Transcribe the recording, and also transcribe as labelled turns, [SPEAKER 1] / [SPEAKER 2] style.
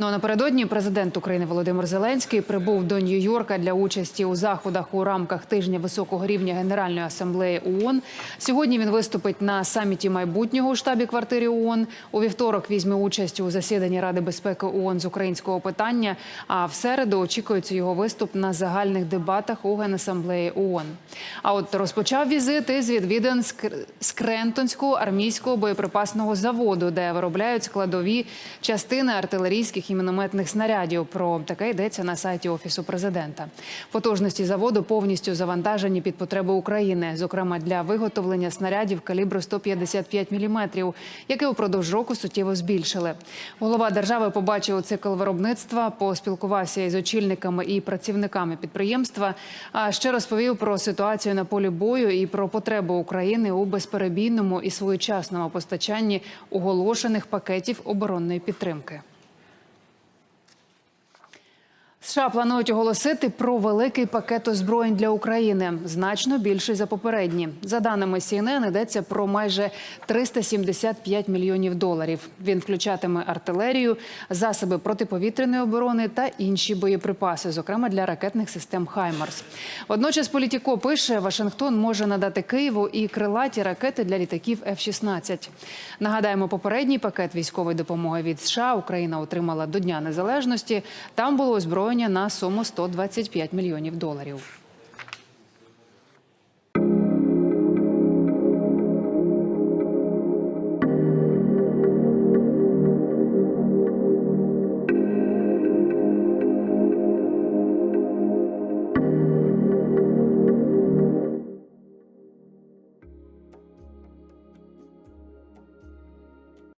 [SPEAKER 1] Ну а напередодні президент України Володимир Зеленський прибув до Нью-Йорка для участі у заходах у рамках тижня високого рівня Генеральної асамблеї ООН. Сьогодні він виступить на саміті майбутнього у штабі квартирі ООН. У вівторок візьме участь у засіданні Ради безпеки ООН з українського питання. А в середу очікується його виступ на загальних дебатах у Генасамблеї ООН. А от розпочав візит із відвідин Скр- Скрентонського армійського боєприпасного заводу, де виробляють складові частини артилерійських і мінометних снарядів. Про таке йдеться на сайті офісу президента. Потужності заводу повністю завантажені під потреби України, зокрема для виготовлення снарядів калібру 155 мм, яке упродовж року суттєво збільшили. Голова держави побачив цикл виробництва, поспілкувався із очільниками і працівниками підприємства. А ще розповів про ситуацію на полі бою і про потребу України у безперебійному і своєчасному постачанні оголошених пакетів оборонної підтримки. США планують оголосити про великий пакет озброєнь для України, значно більший за попередні. За даними CNN, йдеться про майже 375 мільйонів доларів. Він включатиме артилерію, засоби протиповітряної оборони та інші боєприпаси, зокрема для ракетних систем Хаймарс. Водночас Політіко пише, Вашингтон може надати Києву і крилаті ракети для літаків F-16. Нагадаємо, попередній пакет військової допомоги від США Україна отримала до Дня Незалежності. Там було озброєння на суму 125 мільйонів доларів.